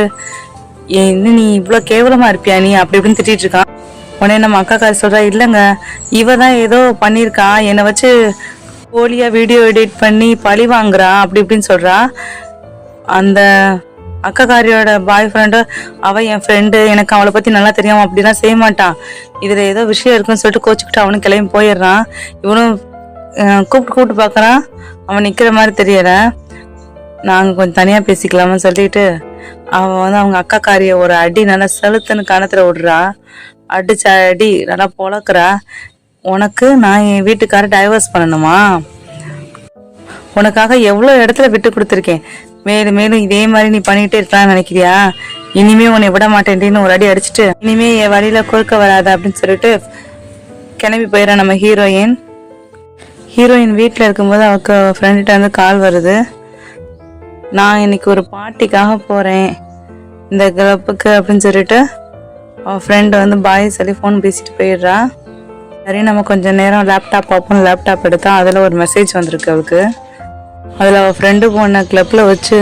என்ன நீ இவ்வளோ கேவலமா இருப்பியா நீ? அப்படி இப்படின்னு திட்டிட்டு இருக்கான் உடனே நம்ம அக்காக்காரி சொல்றா இல்லைங்க இவ தான் ஏதோ பண்ணியிருக்கா. என்னை வச்சு போலியா வீடியோ எடிட் பண்ணி பழி வாங்குறா. அப்படி இப்படின்னு சொல்றா. அந்த அக்காக்காரியோட பாய் ஃப்ரெண்டு அவ என் ஃப்ரெண்டு எனக்கு அவளை பத்தி நல்லா தெரியும் அப்படிலாம் செய்ய மாட்டான் இதுல ஏதோ விஷயம் இருக்குன்னு சொல்லிட்டு கோச்சுக்கிட்டு அவனும் கிளம்பி போயிடுறான். இவனும் கூப்பிட்டு கூப்பிட்டு பார்க்குறான். அவன் நிக்கிற மாதிரி தெரியல. நாங்க கொஞ்சம் தனியா பேசிக்கலாம்னு சொல்லிட்டு அவன் வந்து அவங்க அக்கா காரிய ஒரு அடி நல்லா செலுத்துன்னு கணத்துல விடுறா. அடிச்ச அடி நல்லா பொழக்கிறா. உனக்கு நான் என் வீட்டுக்கார டைவர்ஸ் பண்ணணுமா? உனக்காக எவ்வளோ இடத்துல விட்டு கொடுத்துருக்கேன். மேலும் மேலும் இதே மாதிரி நீ பண்ணிட்டே இருக்கலாம்னு நினைக்கிறியா? இனிமே உன்னை விட மாட்டேன்டின்னு ஒரு அடி அடிச்சுட்டு இனிமே என் வழியில குறுக்க வராத அப்படின்னு சொல்லிட்டு கிளம்பி போயிடறான் நம்ம ஹீரோயின் ஹீரோயின் வீட்டில் இருக்கும்போது அவளுக்கு ஃப்ரெண்ட்கிட்ட வந்து கால் வருது. நான் இன்னைக்கு ஒரு பார்ட்டிக்காக போகிறேன் இந்த கிளப்புக்கு அப்படின்னு சொல்லிட்டு அவள் ஃப்ரெண்டு வந்து பாய் சொல்லி ஃபோன் பேசிட்டு போயிடுறா. சரி நம்ம கொஞ்சம் நேரம் லேப்டாப் பார்ப்போம் லேப்டாப் எடுத்தா அதில் ஒரு மெசேஜ் வந்திருக்கு அவளுக்கு. அதில் அவள் ஃப்ரெண்டு போன கிளப்பில் வச்சு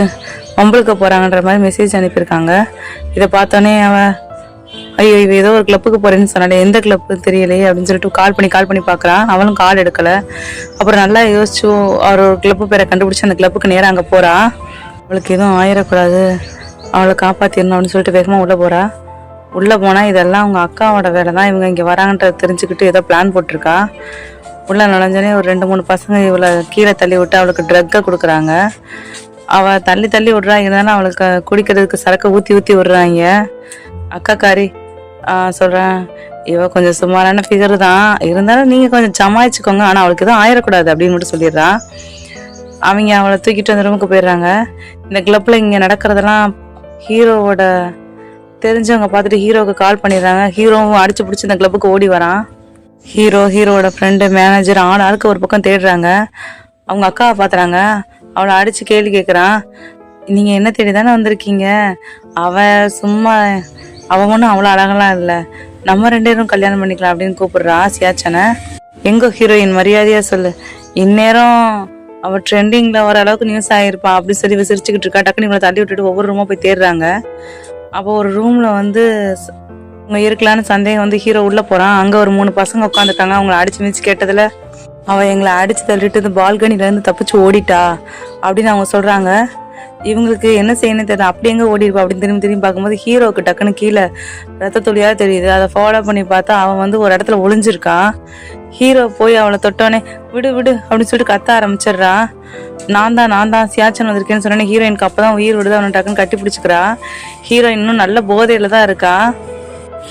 பொம்பளுக்கு போகிறாங்கன்ற மாதிரி மெசேஜ் அனுப்பியிருக்காங்க. இதை பார்த்தோன்னே அவன் ஐயோ இவ ஏதோ ஒரு கிளப்புக்கு போறேன்னு சொன்னாலே எந்த கிளப்பு தெரியலையே அப்படின்னு சொல்லிட்டு கால் பண்ணி கால் பண்ணி பார்க்குறான். அவளும் கால் எடுக்கல. அப்புறம் நல்லா யோசிச்சு அவர் ஒரு கிளப்பு பேரை கண்டுபிடிச்சு அந்த கிளப்புக்கு நேராக அங்கே போறா. அவளுக்கு எதுவும் ஆயிடக்கூடாது அவளை காப்பாற்றிடணும் அப்படின்னு சொல்லிட்டு வேகமாக உள்ளே போறா. உள்ளே போனால் இதெல்லாம் அவங்க அக்காவோட வேலை தான். இவங்க இங்கே வராங்கன்றத தெரிஞ்சுக்கிட்டு ஏதோ பிளான் போட்டிருக்கா. உள்ளே நுழைஞ்சோனே ஒரு ரெண்டு மூணு பசங்க இவளை கீழே தள்ளி விட்டு அவளுக்கு ட்ரக்கை கொடுக்குறாங்க. அவள் தள்ளி தள்ளி விடுறா. இருந்தாலும் அவளுக்கு குடிக்கிறதுக்கு சரக்கை ஊற்றி ஊற்றி விட்றாங்க. அக்காக்காரி. ஆ, சொல்கிறேன் இவ கொஞ்சம் சுமாரான ஃபிகர் தான். இருந்தாலும் நீங்கள் கொஞ்சம் சமாளிச்சுக்கோங்க. ஆனால் அவளுக்கு எதுவும் ஆயிடக்கூடாது அப்படின்னு மட்டும் சொல்லிடுறா. அவங்க அவளை தூக்கிட்டு அந்த ரூமுக்கு போயிடுறாங்க. இந்த கிளப்பில் இங்கே நடக்கிறதெல்லாம் ஹீரோவோட தெரிஞ்சவங்க பார்த்துட்டு ஹீரோவுக்கு கால் பண்ணிடுறாங்க. ஹீரோவும் அடிச்சு பிடிச்சி இந்த கிளப்புக்கு ஓடி வரான். ஹீரோ ஹீரோவோட ஃப்ரெண்டு மேனேஜர் ஆள் ஆளுக்கு ஒரு பக்கம் தேடுறாங்க. அவங்க அக்காவை பார்த்துறாங்க அவளை அடித்து கேள்வி கேட்குறான் நீங்கள் என்ன தேடி தானே வந்திருக்கீங்க? அவள் சும்மா அவன் ஒன்றும் அவ்வளோ அழகெல்லாம் இல்லை. நம்ம ரெண்டு பேரும் கல்யாணம் பண்ணிக்கலாம் அப்படின்னு கூப்பிடுறா சியாச்சனை எங்க ஹீரோயின் மரியாதையாக சொல்லு. இந்நேரம் அவள் ட்ரெண்டிங்கில் வர அளவுக்கு நியூஸ் ஆயிருப்பா அப்படி சொல்லி இவ இருக்கா. டக்குனு இவளை தள்ளி விட்டுட்டு ஒவ்வொரு ரூமாக போய் தேடுறாங்க. அப்போ ஒரு ரூமில் வந்து அவங்க இருக்கலான்னு சந்தேகம் வந்து ஹீரோ உள்ளே போகிறான் அங்கே ஒரு மூணு பசங்க உட்காந்துருக்காங்க அவங்கள அடிச்சு மிச்சு கேட்டதில் அவள் எங்களை அடித்து தள்ளிட்டு பால்கனிலேருந்து தப்பிச்சு ஓடிட்டா அப்படின்னு அவங்க சொல்கிறாங்க இவங்களுக்கு என்ன செய்யணும் தெரியல. அப்படி எங்கே ஓடிருப்பா அப்படின்னு திரும்பி திரும்பி பார்க்கும்போது ஹீரோக்கு டக்குன்னு கீழே ரத்த துளியா தெரியுது. அதை ஃபாலோ பண்ணி பார்த்தா அவன் வந்து ஒரு இடத்துல ஒளிஞ்சிருக்கான் ஹீரோ போய் அவளை தொட்டோனே விடு விடு அப்படின்னு சொல்லிட்டு கத்த ஆரம்பிச்சிடுறான் நான் தான் நான் தான் சியாச்சன் வந்திருக்கேன்னு சொன்னேன் ஹீரோயினுக்கு அப்போ தான் உயிர் விடுது. அவனை டக்குன்னு கட்டி பிடிச்சிக்கிறா. ஹீரோயின் இன்னும் நல்ல போதையில் தான் இருக்கா.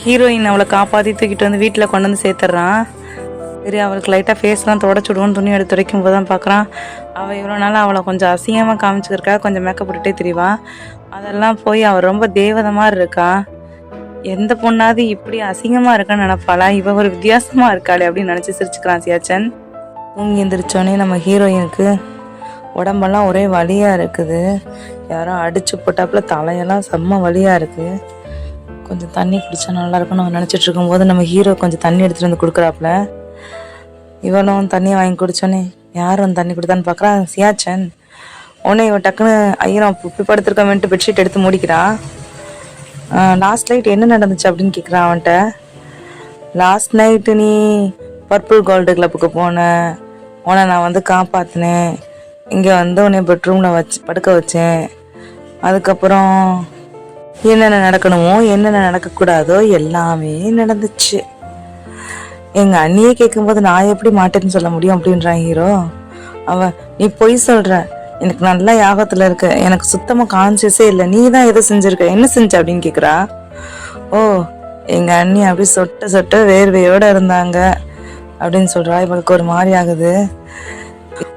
ஹீரோயின் அவளை காப்பாற்றி தூக்கிட்டு வந்து வீட்டில் கொண்டு வந்து சேர்த்துட்றான் சரி அவளுக்கு லைட்டாக ஃபேஸ்லாம் தொடச்சுடுவோன்னு துணி எடுத்து துடைக்கும் போது தான் பார்க்குறான் அவள் இவ்வளோ நாள் அவளை கொஞ்சம் அசிங்கமாக காமிச்சிருக்கா கொஞ்சம் மேக்கப் போட்டுட்டே தெரியவான் அதெல்லாம் போய் அவள் ரொம்ப தேவதை மாதிரி இருக்கா? எந்த பொண்ணாவது இப்படி அசிங்கமாக இருக்கான்னு நினைப்பாளா? இவ ஒரு வித்தியாசமாக இருக்காளே அப்படின்னு நினச்சி சிரிச்சுக்கிறான் சியாச்சன். தூங்கி எந்திரிச்சோடனே நம்ம ஹீரோயினுக்கு உடம்பெல்லாம் ஒரே வலியாக இருக்குது. யாரோ அடிச்சு போட்டாப்புல தலையெல்லாம் செம்ம வலியாக இருக்குது கொஞ்சம் தண்ணி குடிச்சா நல்லா இருக்கும்னு அவன் நினச்சிட்டு இருக்கும்போது நம்ம ஹீரோ கொஞ்சம் தண்ணி எடுத்துட்டு வந்து கொடுக்குறாப்புல. இவனும் தண்ணி வாங்கி குடிச்சோன்னே யார் வந்து தண்ணி கொடுத்தான்னு பார்க்குறான் சியாச்சன் உடனே இவன் டக்குன்னு ஐயரம் இப்படி படுத்திருக்கவன்ட்டு பெட்ஷீட் எடுத்து மூடிக்கிறான் லாஸ்ட் நைட் என்ன நடந்துச்சு அப்படின்னு கேட்குறான் அவன்கிட்ட. லாஸ்ட் நைட்டு நீ பர்பிள் கோல்டு கிளப்புக்கு போன. உன்னை நான் வந்து காப்பாற்றினேன் இங்கே வந்து உன்னை பெட்ரூமில் வச்சு படுக்க வச்சேன். அதுக்கப்புறம் என்னென்ன நடக்கணுமோ என்னென்ன நடக்கக்கூடாதோ எல்லாமே நடந்துச்சு. எங்கள் அண்ணியே கேட்கும்போது நான் எப்படி மாட்டேன்னு சொல்ல முடியும் அப்படின்றான் ஹீரோ. அவன் நீ பொய் சொல்ற. எனக்கு நல்லா யாகத்தில் இருக்க. எனக்கு சுத்தமாக கான்சியஸே இல்லை. நீ தான் எதை செஞ்சிருக்க? என்ன செஞ்ச? அப்படின்னு கேட்குறா ஓ எங்கள் அண்ணி அப்படி சொட்ட சொட்ட வேர்வையோட இருந்தாங்க. அப்படின்னு சொல்றா. இவளுக்கு ஒரு மாதிரி ஆகுது.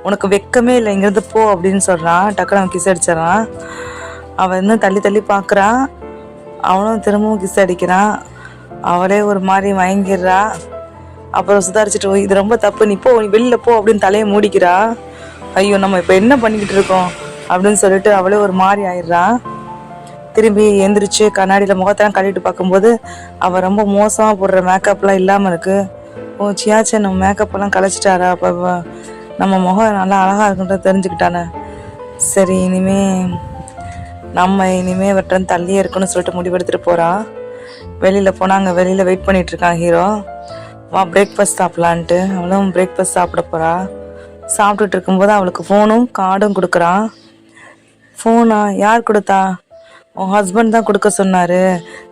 உனக்கு வெக்கமே இல்லை. இங்கிருந்து போ. அப்படின்னு சொல்றான் டக்குனு அவன் கிஸ் அடிச்சிடறான். அவன் இன்னும் தள்ளி தள்ளி பார்க்கறான் அவனும் திரும்பவும் கிஸ் அடிக்கிறான். அவளே ஒரு மாதிரி மயங்கிடுறா. அப்புறம் சுதாரிச்சுட்டு "ஓ, இது ரொம்ப தப்பு நீ போ நீ வெளில போ அப்படின்னு தலையை மூடிக்கிறா. ஐயோ நம்ம இப்போ என்ன பண்ணிக்கிட்டு இருக்கோம்? அப்படின்னு சொல்லிட்டு அவளே ஒரு மாதிரி ஆயிடுறா. திரும்பி எந்திரிச்சு கண்ணாடியில் முகத்தெல்லாம் கழுவிட்டு பார்க்கும்போது அவள் ரொம்ப மோசமாக போடுற மேக்கப்லாம் இல்லாமல் இருக்கு. ஓ சியாச்சே நம்ம மேக்கப்பெல்லாம் கலைச்சிட்டாரா? அப்போ நம்ம முகம் நல்லா அழகாக இருக்குன்றது தெரிஞ்சுக்கிட்டானே. சரி இனிமே நம்ம இனிமே வெட்டுறது தள்ளியே இருக்குன்னு சொல்லிட்டு முடிவெடுத்துட்டு போறா. வெளியில் போனால் அங்கே வெளியில் வெயிட் பண்ணிகிட்ருக்கான் இருக்கான் ஹீரோ. வா பிரேக்ஃபாஸ்ட் சாப்பிட்லான்ட்டு. அவளும் பிரேக்ஃபாஸ்ட் சாப்பிட போறா. சாப்பிட்டுட்டு இருக்கும்போது அவளுக்கு ஃபோனும் கார்டும் கொடுக்குறான் ஃபோனா யார் கொடுத்தா? உன் ஹஸ்பண்ட் தான் கொடுக்க சொன்னார்.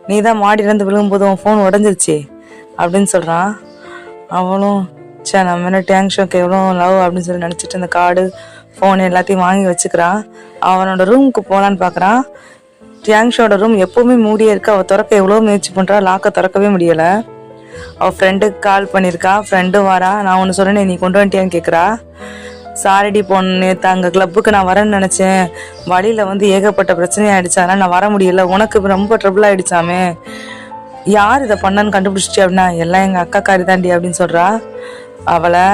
நீ தான் மாடியிலேருந்து விழுகும்போது உன் ஃபோன் உடஞ்சிருச்சு அப்படின்னு சொல்கிறான் அவளும் சே நம்ம என்ன டேங்ஷோக்கு எவ்வளோ லவ் அப்படின்னு சொல்லி நினச்சிட்டு அந்த கார்டு ஃபோன் எல்லாத்தையும் வாங்கி வச்சுக்கிறான் அவனோட ரூமுக்கு போகலான்னு பார்க்குறான் டியாங்ஷோட ரூம் எப்போவுமே மூடியே இருக்கு. அவள் திறக்க எவ்வளோ முயற்சி பண்ணுறா லாக்கை திறக்கவே முடியலை. அவள் ஃப்ரெண்டுக்கு கால் பண்ணியிருக்கா ஃப்ரெண்டும் வரா. நான் ஒன்று சொன்னேன் நீ கொண்டு வந்துட்டியான்னு கேட்குறா சாரிடி பொண்ணு அங்கே கிளப்புக்கு நான் வரேன்னு நினச்சேன். வழியில் வந்து ஏகப்பட்ட பிரச்சனை ஆகிடுச்சு அதனால் நான் வர முடியல. உனக்கு ரொம்ப ட்ரபிள் ஆகிடுச்சாமே யார் இதை பண்ணான்னு கண்டுபிடிச்சிட்டி அப்படின்னா எல்லாம் எங்கள் அக்கா காரி தாண்டி அப்படின்னு சொல்கிறா அவளை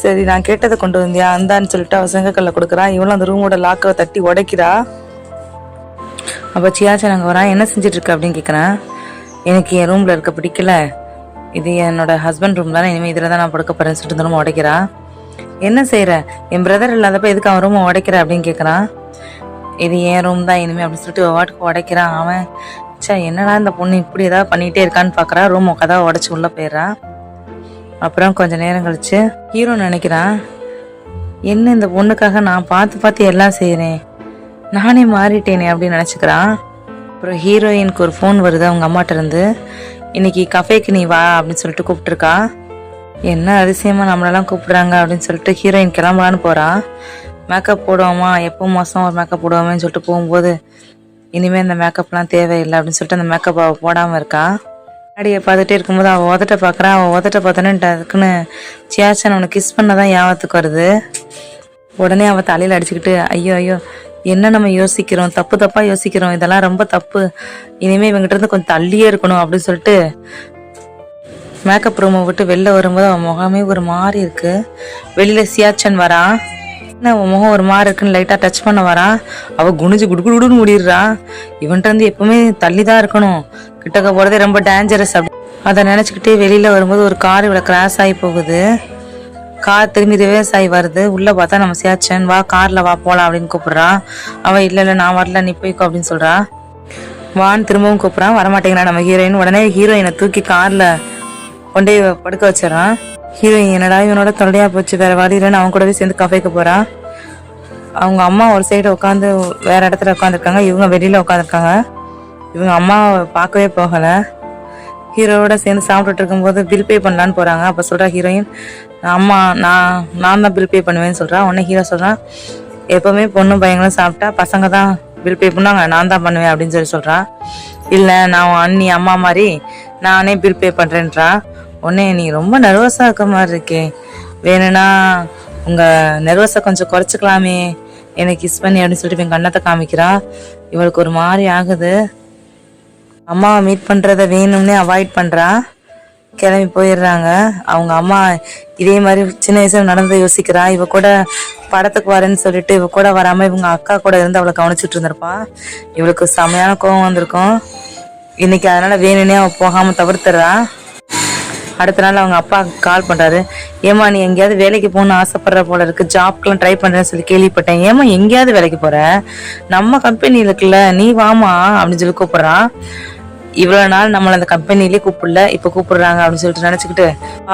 சரி நான் கேட்டதை கொண்டு வந்தியா? அந்தான்னு சொல்லிட்டு அவள் செங்கக்கல்ல கொடுக்குறான் இவளும் அந்த ரூமோட லாக்கை தட்டி உடைக்கிறா. அப்போ சியாச்சி நாங்கள் வரான் என்ன செஞ்சிட்ருக்க அப்படின்னு கேட்குறேன் எனக்கு என் ரூமில் இருக்க பிடிக்கல. இது என்னோட ஹஸ்பண்ட் ரூம் தானே இனிமேல் இதில் தான் நான் படுக்க போகிறேன்னு சொல்லிட்டு இந்த உடைக்கிறா? என்ன செய்கிற என் பிரதர் இல்லாதப்ப எதுக்கு அவன் ரூமை உடைக்கிற அப்படின்னு கேட்குறான் இது என் ரூம் தான் இனிமேல் அப்படின்னு சொல்லிட்டு வாட்டுக்கு உடைக்கிறான் அவன் ச்சே என்னடா இந்த பொண்ணு இப்படி ஏதாவது பண்ணிகிட்டே இருக்கான்னு பார்க்குறா ரூம் கதவை உடச்சி உள்ளே போயிடுறா. அப்புறம் கொஞ்சம் நேரம் கழித்து ஹீரோ நினைக்கிறான் என்ன இந்த பொண்ணுக்காக நான் பார்த்து பார்த்து எல்லாம் செய்கிறேன் நானே மாறிட்டேனே அப்படின்னு நினச்சிக்கிறான் அப்புறம் ஹீரோயினுக்கு ஒரு ஃபோன் வருது அவங்க அம்மாட்ட இருந்து. இன்னைக்கு கஃபேக்கு நீ வா அப்படின்னு சொல்லிட்டு கூப்பிட்டுருக்கா. என்ன அதிசயமா நம்மளெல்லாம் கூப்பிடுறாங்க அப்படின்னு சொல்லிட்டு ஹீரோயின் கிளம்பலான்னு போறா. மேக்கப் போடுவோமா? எப்போ மாதம் ஒரு மேக்கப் போடுவோமேன்னு சொல்லிட்டு போகும்போது இனிமேல் இந்த மேக்கப்லாம் தேவையில்லை அப்படின்னு சொல்லிட்டு அந்த மேக்கப் அவள் போடாமல் இருக்கா. முன்னாடியை பார்த்துட்டே இருக்கும்போது அவள் உதட்ட பார்க்குறா. அவள் உதட்ட பார்த்தோன்னே அதுக்குன்னு சியாச்சன் அவனை கிஸ் பண்ண தான் ஞாபகத்துக்கு வருது. உடனே அவள் தலையில் அடிச்சுக்கிட்டு ஐயோ ஐயோ என்ன நம்ம யோசிக்கிறோம்? தப்பு தப்பாக யோசிக்கிறோம். இதெல்லாம் ரொம்ப தப்பு. இனிமேல் இவங்ககிட்ட இருந்து கொஞ்சம் தள்ளியே இருக்கணும் அப்படின்னு சொல்லிட்டு மேக்கப் ரூமை விட்டு வெளில வரும்போது அவன் முகமே ஒரு மாதிரி இருக்கு. வெளியில் சியாச்சன் வரான் என்ன அவன் முகம் ஒரு மாதிரி இருக்குன்னு லைட்டாக டச் பண்ண வரான் அவள் குனிஞ்சு குடுகுடுன்னு முடிடுறா. இவன்கிட்ட வந்து எப்பவுமே தள்ளி தான் இருக்கணும். கிட்டக்க போகிறதே ரொம்ப டேஞ்சரஸ் அப்படி அதை நினச்சிக்கிட்டே வெளியில் வரும்போது ஒரு கார் இவ்வளோ கிராஸ் ஆகி போகுது. கார் திரும்பி ரிவர்ஸ் ஆகி வருது. உள்ளே பார்த்தா நம்ம சேச்சன் வா காரில் வா போகலாம் அப்படின்னு கூப்பிட்றான் அவன் இல்லை இல்லை நான் வரல நீ போய்க்கோ அப்படின்னு சொல்கிறா வான்னு திரும்பவும் கூப்பிட்றான். வரமாட்டேங்கிறா நம்ம ஹீரோயின் உடனே ஹீரோயினை தூக்கி காரில் கொண்டே படுக்க வச்சிடறான். ஹீரோயின் என்னடா இவனோட தொல்லையா போச்சு வேறு வழி இல்லைன்னு அவன் கூடவே சேர்ந்து கஃபேக்கு போகிறான் அவங்க அம்மா ஒரு சைடு உட்காந்து வேறு இடத்துல உட்காந்துருக்காங்க இவங்க வெளியில் உட்காந்துருக்காங்க இவங்க அம்மாவை பார்க்கவே போகலை. ஹீரோவோட சேர்ந்து சாப்பிட்டுட்டு இருக்கும்போது பில் பே பண்ணலான்னு போகிறாங்க அப்போ சொல்கிற ஹீரோயின் அம்மா நான் நான் தான் பில் பே பண்ணுவேன்னு சொல்கிறேன் உடனே ஹீரோ சொல்கிறான் எப்போவுமே பொண்ணும் பையங்களும் சாப்பிட்டா பசங்க தான் பில் பே பண்ணாங்க நான் தான் பண்ணுவேன் அப்படின்னு சொல்லி சொல்கிறான் இல்லை நான் அண்ணி அம்மா மாதிரி நானே பில் பே பண்ணுறேன்றா உடனே நீ ரொம்ப நர்வஸாக இருக்க மாதிரி இருக்கே. வேணும்னா உங்கள் நர்வஸை கொஞ்சம் குறைச்சிக்கலாமே. எனக்கு கிஸ் பண்ணி அப்படின்னு சொல்லிட்டு என் கண்ணத்தை காமிக்கிறா. இவளுக்கு ஒரு மாதிரி ஆகுது. அம்மாவை மீட் பண்ணுறத வேணும்னே அவாய்ட் பண்ணுறா கிளம்பி போயிடுறாங்க. அவங்க அம்மா இதே மாதிரி சின்ன வயசுல நடந்து யோசிக்கிறா. இவ கூட படத்துக்கு வரேன்னு சொல்லிட்டு இவ கூட வராம இவங்க அக்கா கூட இருந்து அவளை கவனிச்சிட்டு இருந்திருப்பா. இவளுக்கு செமையான கோவம் வந்திருக்கும். இன்னைக்கு அதனால வேணும்னே அவ போகாம தவிர்த்துறா அடுத்த நாள் அவங்க அப்பா கால் பண்றாரு. ஏமா நீ எங்கேயாவது வேலைக்கு போகணும்னு ஆசைப்படுற போல இருக்கு. ஜாப்க்கெல்லாம் ட்ரை பண்றேன்னு சொல்லி கேள்விப்பட்டேன். ஏமா எங்கேயாவது வேலைக்கு போற? நம்ம கம்பெனி இருக்குல்ல நீ வாமா அப்படின்னு சொல்லி கூப்பிடுறான் இவ்வளவு நாள் நம்மளை அந்த கம்பெனிலே கூப்பிடல இப்ப கூப்பிடுறாங்க அப்படின்னு சொல்லிட்டு நினைச்சுக்கிட்டு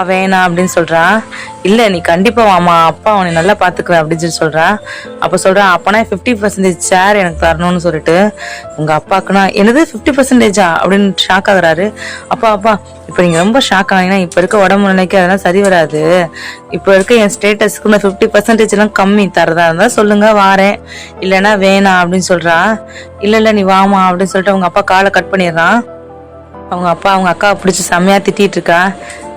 வேணாம் அப்படின்னு சொல்கிறான் இல்லை நீ கண்டிப்பாக வாமா அப்பா அவனை நல்லா பார்த்துக்குவேன் அப்படின்னு சொல்லி சொல்கிறான் அப்போ சொல்கிறான் அப்போனா ஃபிஃப்டி பர்சன்டேஜ் ஷேர் எனக்கு தரணும்னு சொல்லிட்டு உங்கள் அப்பாக்குனா என்னது ஃபிஃப்டி பர்சன்டேஜா அப்படின்னு ஷாக் ஆகுறாரு. அப்பா அப்பா இப்போ நீங்கள் ரொம்ப ஷாக் ஆனீங்கன்னா இப்போ இருக்க உடம்பு நிலைக்கு அதெல்லாம் சரி வராது. இப்போ இருக்க என் ஸ்டேட்டஸ்க்கு நான் ஃபிஃப்டி பர்சன்டேஜ்லாம் கம்மி தரதா இருந்தால் சொல்லுங்கள் வாரேன். இல்லைன்னா வேணாம் அப்படின்னு சொல்கிறான் இல்லை இல்லை நீ வாமா அப்படின்னு சொல்லிட்டு அவங்க அப்பா காலை கட் பண்ணிடுறான். அவங்க அப்பா அவங்க அக்காவை பிடிச்சி செம்மையாக திட்டிகிட்டு இருக்கா.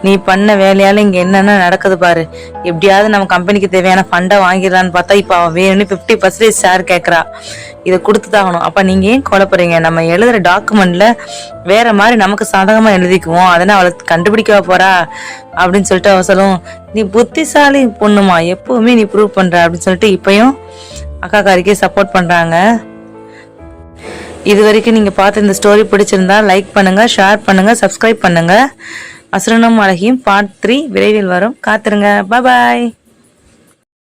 நீ பண்ண வேலையால இங்க என்னென்ன நடக்குது பாரு. எப்படியாவது நம்ம கம்பெனிக்கு தேவையான ஃபண்டை வாங்கிடலான்னு பார்த்தா இப்போ அவன் வேணும்னு ஃபிஃப்டி பர்சன்டேஜ் ஷேர் கேட்குறா. இதை கொடுத்துதாகணும் அப்போ நீங்கள் ஏன் குழப்பறீங்க நம்ம எழுதுற டாக்குமெண்ட்ல வேற மாதிரி நமக்கு சாதகமாக எழுதிக்குவோம். அதனால் அவளுக்கு கண்டுபிடிக்கவா போறா? அப்படின்னு சொல்லிட்டு அவன் சொல்லும் நீ புத்திசாலி பொண்ணுமா? எப்பவுமே நீ ப்ரூவ் பண்ற. அப்படின்னு சொல்லிட்டு இப்பயும் அக்கா காரிக்கே சப்போர்ட் பண்ணுறாங்க இது வரைக்கும் நீங்கள் பார்த்து இந்த ஸ்டோரி பிடிச்சிருந்தா லைக் பண்ணுங்கள் ஷேர் பண்ணுங்கள் சப்ஸ்கிரைப் பண்ணுங்கள் அசுரனும் அழகியும் பார்ட் த்ரீ விரைவில் வரும். காத்துருங்க. பாய்